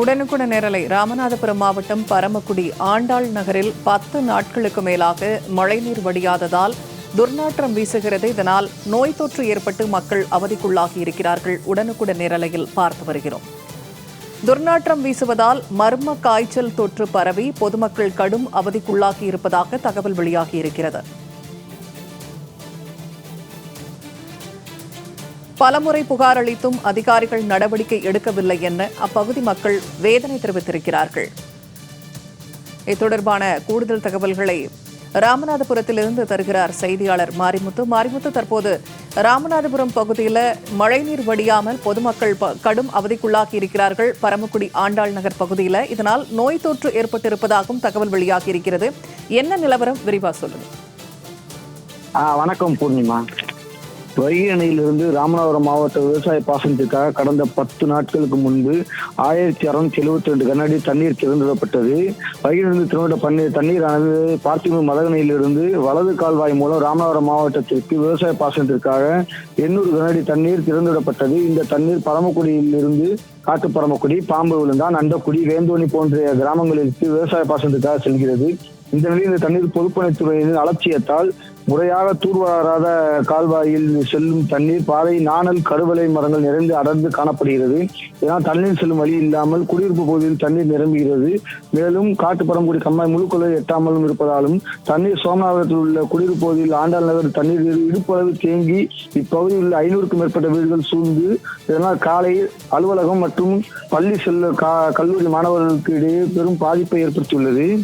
உடனுக்குடன் நேரலை ராமநாதபுரம் மாவட்டம் பரமக்குடி ஆண்டாள் நகரில் பத்து நாட்களுக்கு மேலாக மழைநீர் வடியாததால் துர்நாற்றம் வீசுகிறது இதனால் நோய் தொற்று ஏற்பட்டு மக்கள் அவதிக்குள்ளாகி இருக்கிறார்கள். உடனுக்குடன் நேரலையில் பார்த்து வருகிறோம். துர்நாற்றம் வீசுவதால் மர்ம காய்ச்சல் தொற்று பரவி பொதுமக்கள் கடும் அவதிக்குள்ளாகி இருப்பதாக தகவல் வெளியாகி இருக்கிறது. பலமுறை புகார் அளித்தும் அதிகாரிகள் நடவடிக்கை எடுக்கவில்லை என அப்பகுதி மக்கள் வேதனை தெரிவித்திருக்கிறார்கள். இது தொடர்பான கூடுதல் தகவல்களை ராமநாதபுரத்திலிருந்து தருகிறார் செய்தியாளர் மாரிமுத்து. மாரிமுத்து தற்போது ராமநாதபுரம் பகுதியில் மழைநீர் வடியாமல் பொதுமக்கள் ப- கடும் அவதிக்குள்ளாகி இருக்கிறார்கள். பரமக்குடி ஆண்டாள் நகர் பகுதியில் இதனால் நோய் தொற்று ஏற்பட்டிருப்பதாகவும் தகவல் வெளியாகி இருக்கிறது. என்ன நிலவரம்? விரிவா சொல்லுங்க. வணக்கம் பூர்ணிமா. வைகை அணையிலிருந்து ராமநாதபுரம் மாவட்ட விவசாய பாசனத்திற்காக கடந்த பத்து நாட்களுக்கு முன்பு ஆயிரத்தி அறுநூத்தி எழுபத்தி ரெண்டு கண்ணாடி தண்ணீர் திறந்துவிடப்பட்டது. வைகையிலிருந்து திறந்துவிட பன்னீர் தண்ணீரானது பார்த்திபு மதகணையிலிருந்து வலது கால்வாய் மூலம் ராமநாதபுரம் மாவட்டத்திற்கு விவசாய பாசனத்திற்காக எண்ணூறு கண்ணாடி தண்ணீர் திறந்துவிடப்பட்டது. இந்த தண்ணீர் பரமக்குடியிலிருந்து காட்டு பரமக்குடி பாம்பு விழுந்தான் அண்டக்குடி வேந்தோணி போன்ற கிராமங்களுக்கு விவசாய பாசனத்திற்காக செல்கிறது. இந்த நிலையில் இந்த தண்ணீர் பொதுப்பணித்துறையின் அலட்சியத்தால் முறையாக தூர்வாராத கால்வாயில் செல்லும் தண்ணீர் பாறை நாணல் கருவலை மரங்கள் நிறைந்து அடர்ந்து காணப்படுகிறது. இதனால் தண்ணீர் செல்லும் வழி இல்லாமல் குடியிருப்பு பகுதியில் தண்ணீர் நிரம்புகிறது. மேலும் காட்டுப்பரம்புடி கம்மாய் முழுக்கொலை எட்டாமலும் இருப்பதாலும் தண்ணீர் சோமநாதத்தில் உள்ள குடியிருப்பு பகுதியில் ஆண்டாள் நகர் தண்ணீர் இடுப்பளவு தேங்கி இப்பகுதியில் உள்ள ஐநூறுக்கும் மேற்பட்ட வீடுகள் சூழ்ந்து இதனால் காலை அலுவலகம் மற்றும் பள்ளி செல்ல கா- கல்லூரி மாணவர்களுக்கு இடையே பெரும் பாதிப்பை ஏற்படுத்தியுள்ளது.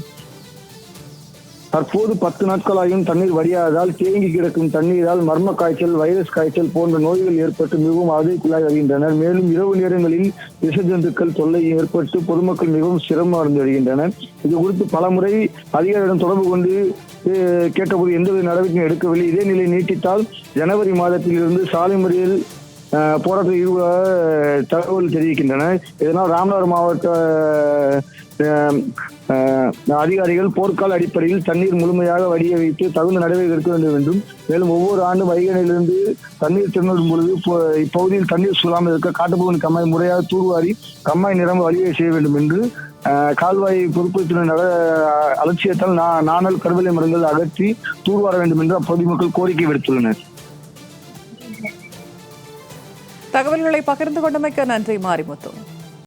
தற்போது பத்து நாட்களாகியும் தண்ணீர் வடியாததால் தேங்கி கிடக்கும் தண்ணீரால் மர்ம காய்ச்சல் வைரஸ் காய்ச்சல் போன்ற நோய்கள் ஏற்பட்டு மிகவும் அவதிக்குள்ளாகி வருகின்றனர் மேலும் இரவு நேரங்களில் விஷ ஜந்துக்கள் தொல்லை ஏற்பட்டு பொதுமக்கள் மிகவும் சிரமம் அடைந்து வருகின்றனர். இது குறித்து பலமுறை அதிகாரியிடம் தொடர்பு கொண்டு கேட்டபோது எந்தவித நடவடிக்கையும் எடுக்கவில்லை. இதே நிலை நீட்டித்தால் ஜனவரி மாதத்திலிருந்து சாலை முறையில் போராட்டத்தில் ஈடுபட தகவல் தெரிவிக்கின்றன. இதனால் ராமநாதபுரம் மாவட்ட அதிகாரிகள் போர்க்கால அடிப்படையில் தண்ணீர் முழுமையாக வடிய வைத்து தகுந்த நடவடிக்கை எடுக்க வேண்டும் என்றும் மேலும் ஒவ்வொரு ஆண்டும் வைகணையிலிருந்து தண்ணீர் திறந்துவிடும் பொழுது இப்போ- இப்பகுதியில் தண்ணீர் சூழாமல் இருக்க காட்டுப்பகுதி கம்மாய் முறையாக தூர்வாரி கம்மாய் நிரம்ப வழியை செய்ய வேண்டும் என்று கால்வாய் பொறுப்புத்தினர் நட அலட்சியத்தால் நா- நாணல் கருவலை மரங்கள் அகற்றி தூர்வார வேண்டும் என்று அப்பகுதி மக்கள் கோரிக்கை விடுத்துள்ளனர். தகவல்களை பகிர்ந்து கொண்டமைக்க நன்றி மாரிமுத்து.